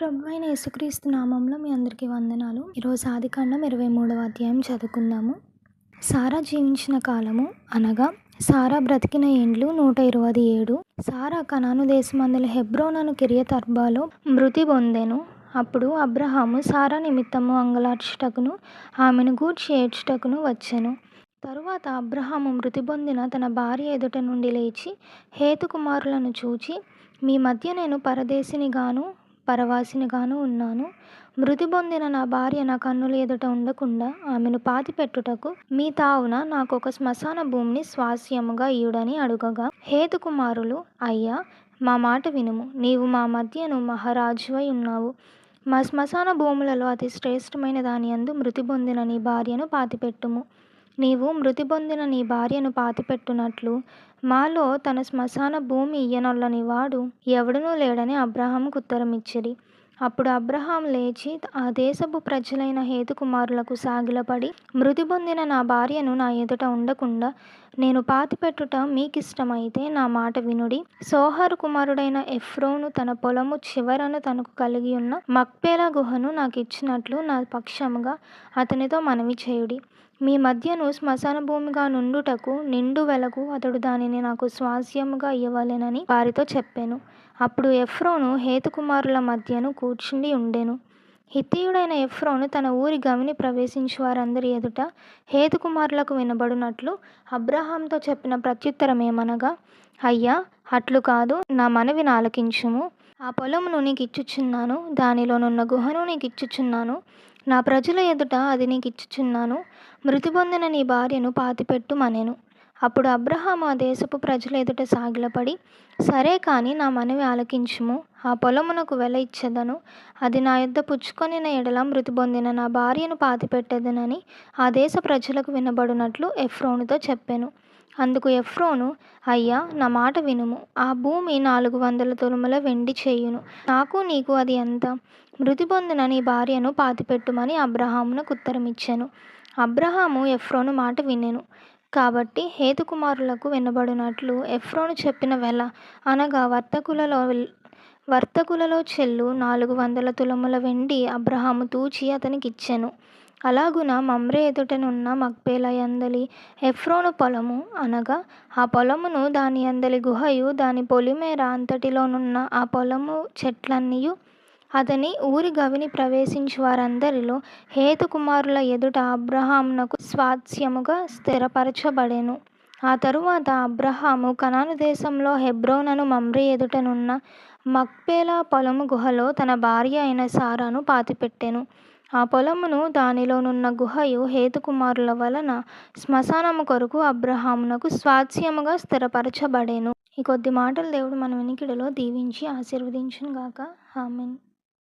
ప్రభు అయిన యేసుక్రీస్తు నామంలో మీ అందరికీ వందనాలు. ఈరోజు ఆదికాండం ఇరవై మూడవ అధ్యాయం చదువుకుందాము. సారా జీవించిన కాలము అనగా సారా బ్రతికిన ఏండ్లు నూట ఇరవై ఏడు. సారా కనాను దేశమందుల హెబ్రోనను కిరియతర్బాలో మృతి పొందెను. అప్పుడు అబ్రహాము సారా నిమిత్తము అంగలార్చుటకును ఆమెను గూడ్చి ఏడ్చుటకును వచ్చెను. తరువాత అబ్రహాము మృతి పొందిన తన భార్య ఎదుట నుండి లేచి హేతుకుమారులను చూచి మీ మధ్య నేను పరదేశినిగాను పరవాసినిగాను ఉన్నాను. మృతి పొందిన నా భార్య నా కన్నుల ఎదుట ఉండకుండా ఆమెను పాతిపెట్టుటకు మీ తావున నాకు ఒక శ్మశాన భూమిని స్వాస్యముగా ఇయుడని అడుగగా హేతుకుమారులు అయ్యా మా మాట వినుము. నీవు మా మధ్యను మహారాజువై ఉన్నావు మా శ్మశాన భూములలో అతి శ్రేష్టమైన దాని అందు మృతి పొందిన నీ భార్యను పాతిపెట్టుము. నీవు మృతి పొందిన నీ భార్యను పాతిపెట్టునట్లు మాలో తన శ్మశాన భూమి ఇయ్యనొల్లని వాడు ఎవడనూ లేడని అబ్రహాంకు ఉత్తరమిచ్చిరి. అప్పుడు అబ్రహాం లేచి ఆ దేశపు ప్రజలైన హేతుకుమారులకు సాగిలపడి మృతి పొందిన నా భార్యను నా ఎదుట ఉండకుండా నేను పాతిపెట్టుట మీకిష్టమైతే నా మాట వినుడి. సోహరు కుమారుడైన ఎఫ్రోను తన పొలము చివరను తనకు కలిగి ఉన్న మక్పేల గుహను నాకు ఇచ్చినట్లు నా పక్షముగా అతనితో మనవి చేయుడి. మీ మధ్యను శ్మశాన భూమిగా నుండుటకు నిండు వెలకు అతడు దానిని నాకు స్వాస్యముగా ఇవ్వలేనని వారితో చెప్పాను. అప్పుడు ఎఫ్రోను హేతుకుమారుల మధ్యను కూర్చుండి ఉండెను. హిత్తీయుడైన ఎఫ్రోను తన ఊరి గవిని ప్రవేశించి వారందరి ఎదుట హేతుకుమారులకు వినబడినట్లు అబ్రహాంతో చెప్పిన ప్రత్యుత్తరం ఏమనగా అయ్యా అట్లు కాదు నా మనవిని ఆలకించుము. ఆ పొలమును నీకు ఇచ్చుచున్నాను దానిలోనున్న గుహను నీకు ఇచ్చుచున్నాను. నా ప్రజల ఎదుట అది నీకు ఇచ్చుచున్నాను మృతి పొందిన నీ భార్యను పాతిపెట్టుమనెను అప్పుడు అబ్రహాము ఆ దేశపు ప్రజల ఎదుట సాగిలపడి సరే కానీ నా మనవి ఆలకించుము. ఆ పొలమునకు వెల ఇచ్చేదను. అది నా యొద్ద పుచ్చుకొనిన ఎడల మృతి పొందిన నా భార్యను పాతిపెట్టేదనని ఆ దేశ ప్రజలకు వినబడినట్లు ఎఫ్రోనుతో చెప్పాను. అందుకు ఎఫ్రోను అయ్యా నా మాట వినుము. ఆ భూమి నాలుగు వందల తులముల వెండి చేయును. నాకు నీకు అది ఎంత? మృతి పొందిన నీ భార్యను పాతిపెట్టుమని అబ్రహామునకు ఉత్తరమిచ్చాను. అబ్రహాము ఎఫ్రోను మాట వినెను. కాబట్టి హేతుకుమారులకు వినబడినట్లు ఎఫ్రోను చెప్పిన వెల అనగా వర్తకులలో వర్తకులలో చెల్లు నాలుగు వందల తులముల వెండి అబ్రహాము తూచి అతనికి ఇచ్చెను అలాగున మమ్రే ఎదుటనున్న మక్పేల యందలి ఎఫ్రోను పొలము అనగా ఆ పొలమును దాని అందలి గుహయు దాని పొలిమేర అంతటిలోనున్న ఆ పొలము చెట్లన్నీయు అతని ఊరి గవిని ప్రవేశించి వారందరిలో హేతుకుమారుల ఎదుట అబ్రహాంనకు స్వాస్యముగా స్థిరపరచబడెను. ఆ తరువాత అబ్రహాము కనాను దేశంలో హెబ్రోనను మమ్రే ఎదుటనున్న మక్పేలా పొలము గుహలో తన భార్య అయిన సారాను పాతిపెట్టెను. ఆ పొలమును దానిలోనున్న గుహయు హేతుకుమారుల వలన శ్మశానము కొరకు అబ్రహామునకు స్వాస్యముగా స్థిరపరచబడెను. ఈ కొద్ది మాటలు దేవుడు మన వినికిడిలో దీవించి ఆశీర్వదించును గాక ఆమెన్.